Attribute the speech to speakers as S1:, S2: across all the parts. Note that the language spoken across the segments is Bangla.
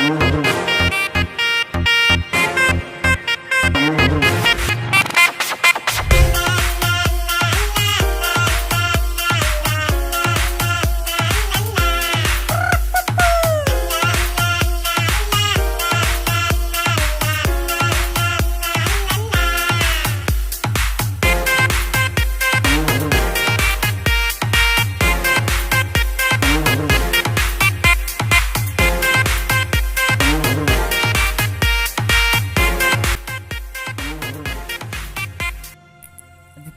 S1: আচ্ছা,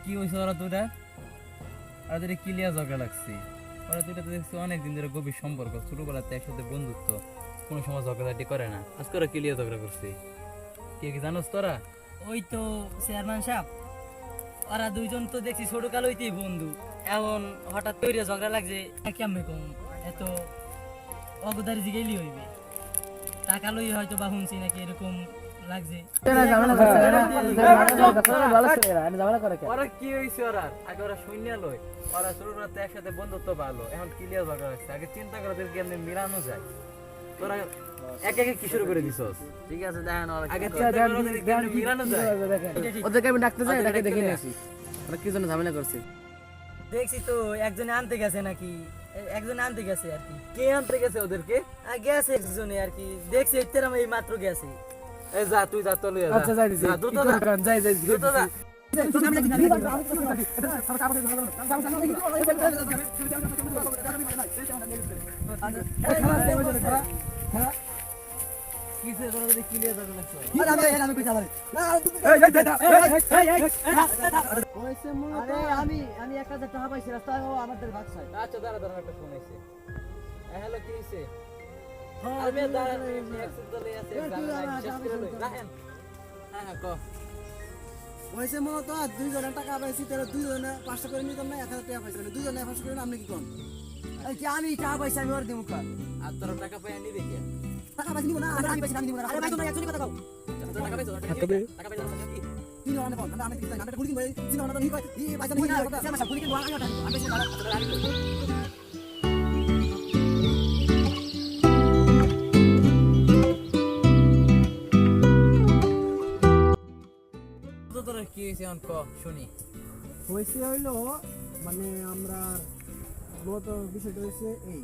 S1: কি হয়েছে ওরা দুটা আর দুটা ক্লিয়ার ঝগড়া লাগছে। ওরা দুটা তো দেখছি অনেকদিন ধরে গভীর সম্পর্ক, ছোটবেলাতে একসাথে বন্ধুত্ব, কোনো সময় ঝগড়াঝাটি করে না। আজকে ওরা ক্লিয়ার ঝগড়া করছে। কে কি জানোস তোরা?
S2: ওই তো চেয়ারম্যান সাহেব। ওরা দুইজন তো দেখছি ছোট কাল হইতেই বন্ধু। এখন হঠাৎ তৈরি ঝগড়া লাগছে কেমন কম? এত অগদারি জিগেলি হইবে। টাকা লই হয়তো বা শুনছি নাকি এরকম
S1: ওরা কি হয়েছে ওরা? আগে ওরা শূন্য লয় ওরা ছোটবেলাতে একসাথে বন্ধুত্ব ভালো এখন ক্লিয়ার ঝগড়া লাগছে আগে চিন্তা করে ওদেরকে এমনি মিলানো যায়? তোরা এক একে কি শুরু করে দিছস?
S2: ঠিক আছে দেখেন
S1: আগে চিন্তা করে ওদেরকে কেমনে মিলানো যায়?
S3: ওদেরকে আমি ডাকতে যাই
S1: ওদের
S3: দেখে
S1: দেখতে
S3: ওরা কি জন্য ঝামেলা করছে?
S2: দেখছি তো একজনে আনতে গেছে নাকি? একজনে আনতে গেছে আর কি।
S1: কে আনতে গেছে ওদেরকে?
S2: গেছে একজনে আর কি। দেখছি এতেরাম এই মাত্র গেছে।
S1: এই যা তুই যা
S3: আচ্ছা যাই দিছি
S1: দ্রুত
S3: যাই যাই
S1: দ্রুত
S2: আরে আমি আমি এক হাজার টাকা পাইছি রাস্তায় ও আমাদের
S1: আচ্ছা দাঁড়া দাঁড়া একটা ফোন আইছে। হ্যালো কি
S3: হয়েছে মূলত দুইজনে টাকা পাইছি তারা দুইজনে পাঁচশো করে নিতাম না এক হাজার টাকা পাইছি দুইজনে পাঁচশো করে আপনি কি করেন
S2: কি আমি টাকা পাইছি আমি ওর দিমু কার
S1: আর তোরা টাকা পাই নিবি কে?
S3: টাকা পাইছি নিব না
S2: আরে আমি পাইছি আমি দিমু না আরে ভাই তোমরা একজনই কথা কও।
S1: টাকা পাইছো টাকা পাইছো টাকা পাইছো
S3: তিন হাজার আমি দিতে না গুলি ভাই তিন হাজার নি কয় ই পয়সা নি কথা
S2: আমার গুলি কিন্তু আমি ওটা আমি বেশি ভালো
S1: তো তোরা কি হয়েছে এখন শুনি।
S3: হয়েছে হইল মানে আমরা মূলত বিষয়টা হয়েছে এই।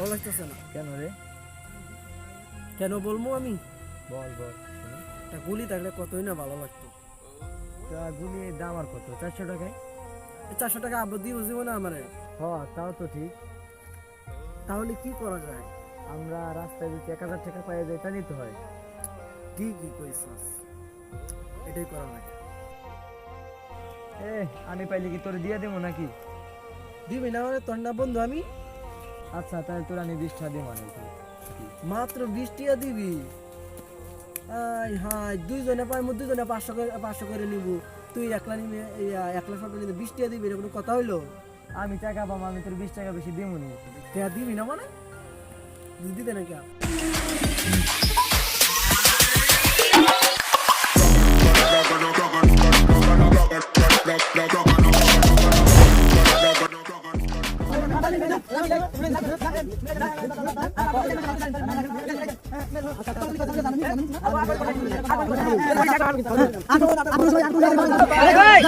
S3: ভালো লাগতেছে না।
S1: কেন রে?
S3: কেন বলব আমি?
S1: বল বল।
S3: একটা গুলি থাকলে কতই না ভালো লাগতো।
S1: তা গুলি দাম আর কত? চারশো টাকায়?
S3: চারশো টাকা আব্বু দিয়ে বুঝিব না আমারে।
S1: হ তাও তো ঠিক।
S3: তাহলে কি করা যায়?
S1: আমরা রাস্তায় যদি এক হাজার টাকা পাই যাই তা নিতে হয়।
S3: ঠিকই কইছস? এটাই করা লাগে।
S1: এ আমি পাইলে কি তোর দিয়ে দেবো নাকি?
S3: দিবি না মানে তোর না বন্ধু আমি?
S1: আচ্ছা তাহলে তোরা আমি বিশ টাকা দেবো নাকি
S3: মাত্র বিশ টাকা দিবি? আই হাই দুইজনে পাই মধ্যে দুইজনে পাঁচশো করে পাঁচশো করে নিব। তুই একলা নিবি একলা সব নিবি বিশ টাকা দিবি এরকম কোনো কথা হইল?
S1: আমি টাকা পাবো আমি তোর বিশ টাকা বেশি দেবো নি
S3: টিয়া দিবি না মানে? দিতে না কে
S2: আরে ভাই